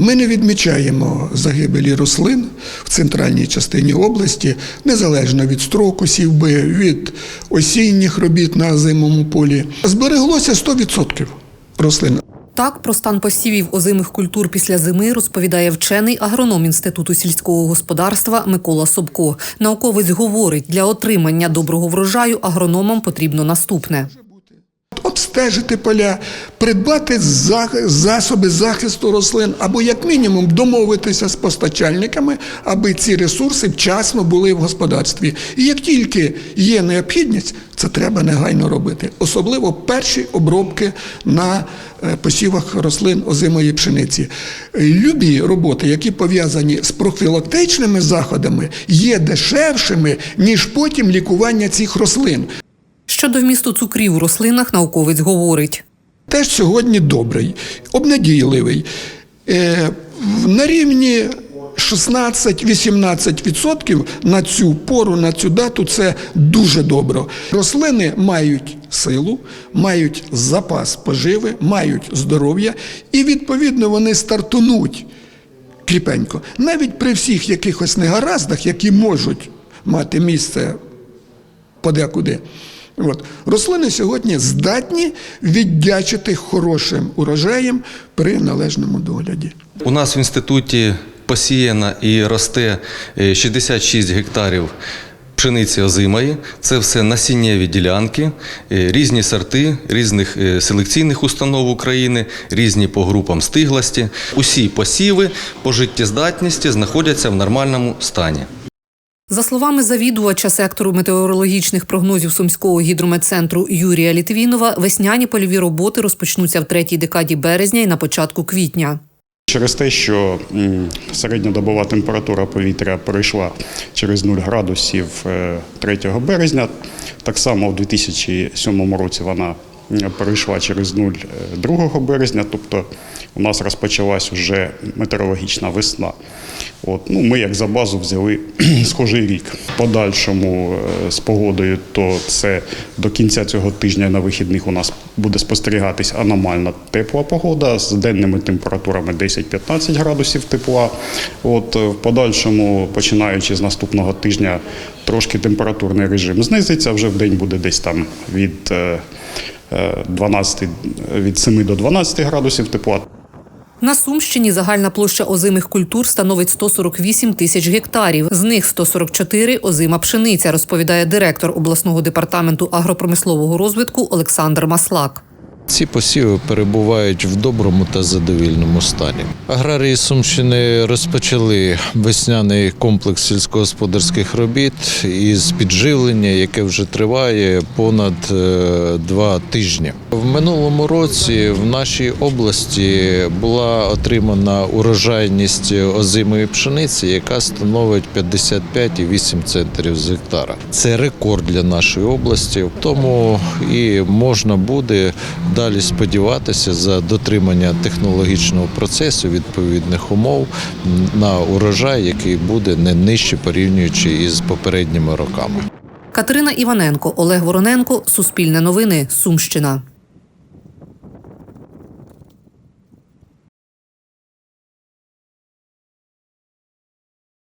Ми не відмічаємо загибелі рослин в центральній частині області, незалежно від строку сівби, від осінніх робіт на зимовому полі. Збереглося 100% рослин. Так, про стан посівів озимих культур після зими розповідає вчений агроном Інституту сільського господарства Микола Собко. Науковець говорить, для отримання доброго врожаю агрономам потрібно наступне. Обстежити поля, придбати засоби захисту рослин або, як мінімум, домовитися з постачальниками, аби ці ресурси вчасно були в господарстві. І як тільки є необхідність, це треба негайно робити, особливо перші обробки на е, посівах рослин озимої пшениці. Любі роботи, які пов'язані з профілактичними заходами, є дешевшими, ніж потім лікування цих рослин. Щодо вмісту цукрів у рослинах, науковець говорить. теж сьогодні добрий, обнадійливий. Е, на рівні 16-18% на цю пору, на цю дату це дуже добре. Рослини мають силу, мають запас поживи, мають здоров'я, і відповідно вони стартунуть кріпенько. Навіть при всіх якихось негараздах, які можуть мати місце подекуди. От. Рослини сьогодні здатні віддячити хорошим урожаєм при належному догляді. У нас в інституті посіяно і росте е, 66 гектарів пшениці озимої. Це все насіннєві ділянки, е, різні сорти різних е, селекційних установ України, різні по групам стиглості. Усі посіви по життєздатності знаходяться в нормальному стані. За словами завідувача сектору метеорологічних прогнозів Сумського гідрометцентру Юрія Літвінова, весняні польові роботи розпочнуться в третій декаді березня і на початку квітня. Через те, що середньодобова температура повітря перейшла через 0 градусів е, 3 березня, так само в 2007 році вона м, перейшла через 0 е, 2 березня, тобто у нас розпочалась вже метеорологічна весна. От, ну, ми як за базу взяли схожий рік. В подальшому е, з погодою, то це до кінця цього тижня на вихідних у нас буде спостерігатись аномальна тепла погода з денними температурами 10-15 градусів тепла. От е, в подальшому, починаючи з наступного тижня, трошки температурний режим знизиться. Вже в день буде десь там від е, е, 12, від 7 до 12 градусів тепла. На Сумщині загальна площа озимих культур становить 148 тисяч гектарів. З них 144 – озима пшениця, розповідає директор обласного департаменту агропромислового розвитку Олександр Маслак. Ці посіви перебувають в доброму та задовільному стані. Аграрії Сумщини розпочали весняний комплекс сільськогосподарських робіт із підживлення, яке вже триває понад е, два тижні. В минулому році в нашій області була отримана урожайність озимої пшениці, яка становить 55,8 центрів з гектара. Це рекорд для нашої області, тому і можна буде далі сподіватися за дотримання технологічного процесу відповідних умов на урожай, який буде не нижче порівнюючи із попередніми роками. Катерина Іваненко, Олег Вороненко, Суспільне новини, Сумщина.